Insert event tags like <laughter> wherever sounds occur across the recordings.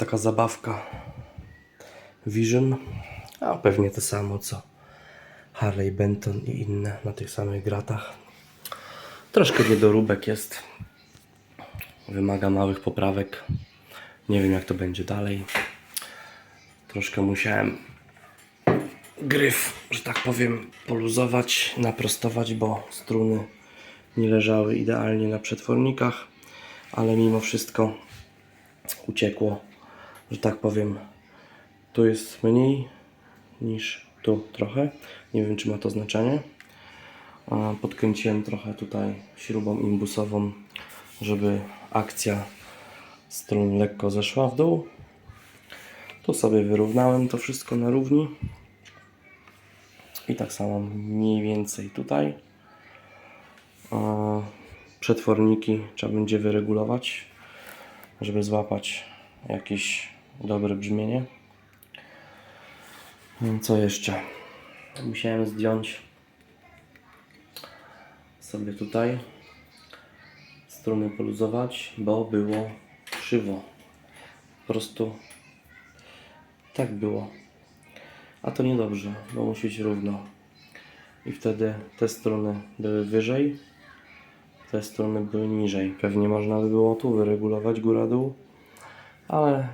taka zabawka Vision, a pewnie to samo co Harley Benton i inne na tych samych gratach. Troszkę niedoróbek jest. Wymaga małych poprawek. Nie wiem jak to będzie dalej. Troszkę musiałem gryf, że tak powiem, poluzować, naprostować, bo struny nie leżały idealnie na przetwornikach, ale mimo wszystko uciekło, że tak powiem. Tu jest mniej niż tu trochę. Nie wiem, czy ma to znaczenie. Podkręciłem trochę tutaj śrubą imbusową, żeby akcja strun lekko zeszła w dół. Tu sobie wyrównałem to wszystko na równi. I tak samo mniej więcej tutaj. Przetworniki trzeba będzie wyregulować, żeby złapać jakieś dobre brzmienie. Co jeszcze? Musiałem zdjąć sobie tutaj struny poluzować, bo było krzywo. Po prostu tak było. A to niedobrze, bo musi być równo. I wtedy te struny były wyżej, te struny były niżej. Pewnie można by było tu wyregulować góra-dół, ale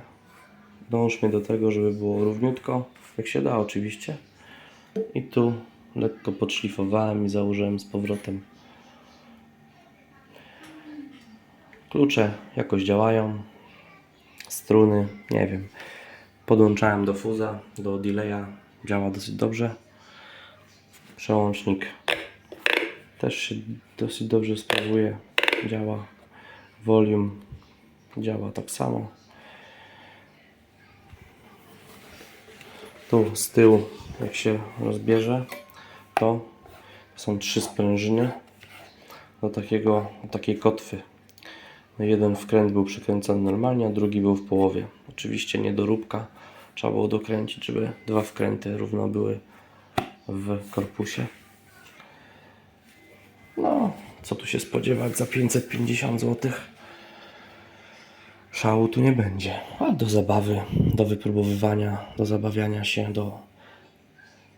dążmy do tego, żeby było równiutko, jak się da oczywiście. I tu lekko podszlifowałem i założyłem z powrotem. Klucze jakoś działają. Struny, nie wiem. Podłączałem do fuza, do delaya. Działa dosyć dobrze. Przełącznik też się dosyć dobrze sprawuje. Działa. Volume działa tak samo. Tu z tyłu, jak się rozbierze, to są trzy sprężyny do takiego, do takiej kotwy. No jeden wkręt był przykręcony normalnie, a drugi był w połowie. Oczywiście niedoróbka. Trzeba było dokręcić, żeby dwa wkręty równo były w korpusie. No, co tu się spodziewać za 550 zł? Szału tu nie będzie. A do zabawy, do wypróbowywania, do zabawiania się, do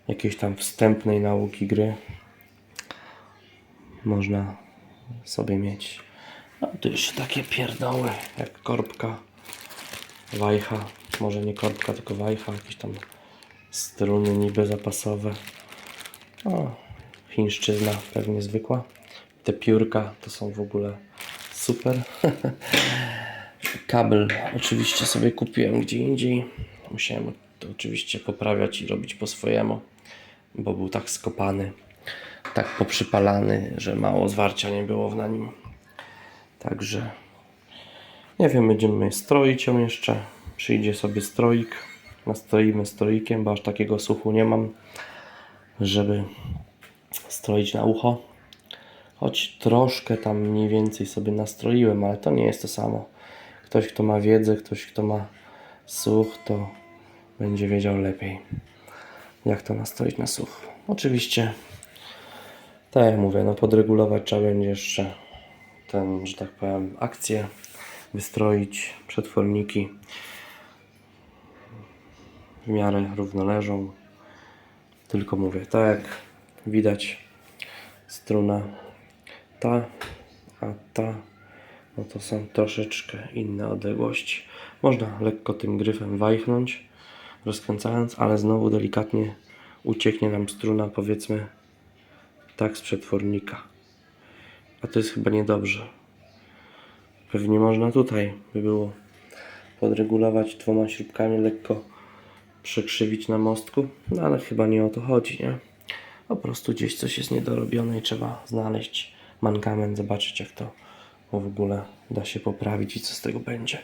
jakiejś tam wstępnej nauki gry można sobie mieć. No tu jeszcze takie pierdoły jak korbka, wajcha, może nie korbka, tylko wajcha, jakieś tam struny niby zapasowe. O, chińszczyzna pewnie zwykła. Te piórka to są w ogóle super. <laughs> Kabel oczywiście sobie kupiłem gdzie indziej. Musiałem to oczywiście poprawiać i robić po swojemu, bo był tak skopany, tak poprzypalany, że mało zwarcia nie było na nim. Także nie wiem, będziemy stroić ją jeszcze. Przyjdzie sobie stroik. Nastroimy stroikiem, bo aż takiego słuchu nie mam, żeby stroić na ucho. Choć troszkę tam mniej więcej sobie nastroiłem, ale to nie jest to samo. Ktoś, kto ma wiedzę, ktoś, kto ma słuch, to będzie wiedział lepiej, jak to nastroić na słuch. Oczywiście, tak jak mówię, no podregulować trzeba będzie jeszcze ten, że tak powiem, akcję, wystroić przetworniki. W miarę równo leżą. Tylko mówię, tak jak widać, struna ta, a ta, no to są troszeczkę inne odległości. Można lekko tym gryfem wajchnąć, rozkręcając, ale znowu delikatnie ucieknie nam struna, powiedzmy, tak z przetwornika. A to jest chyba niedobrze. Pewnie można tutaj by było podregulować dwoma śrubkami, lekko przekrzywić na mostku, no ale chyba nie o to chodzi, nie? Po prostu gdzieś coś jest niedorobione i trzeba znaleźć mankament, zobaczyć jak to w ogóle da się poprawić i co z tego będzie.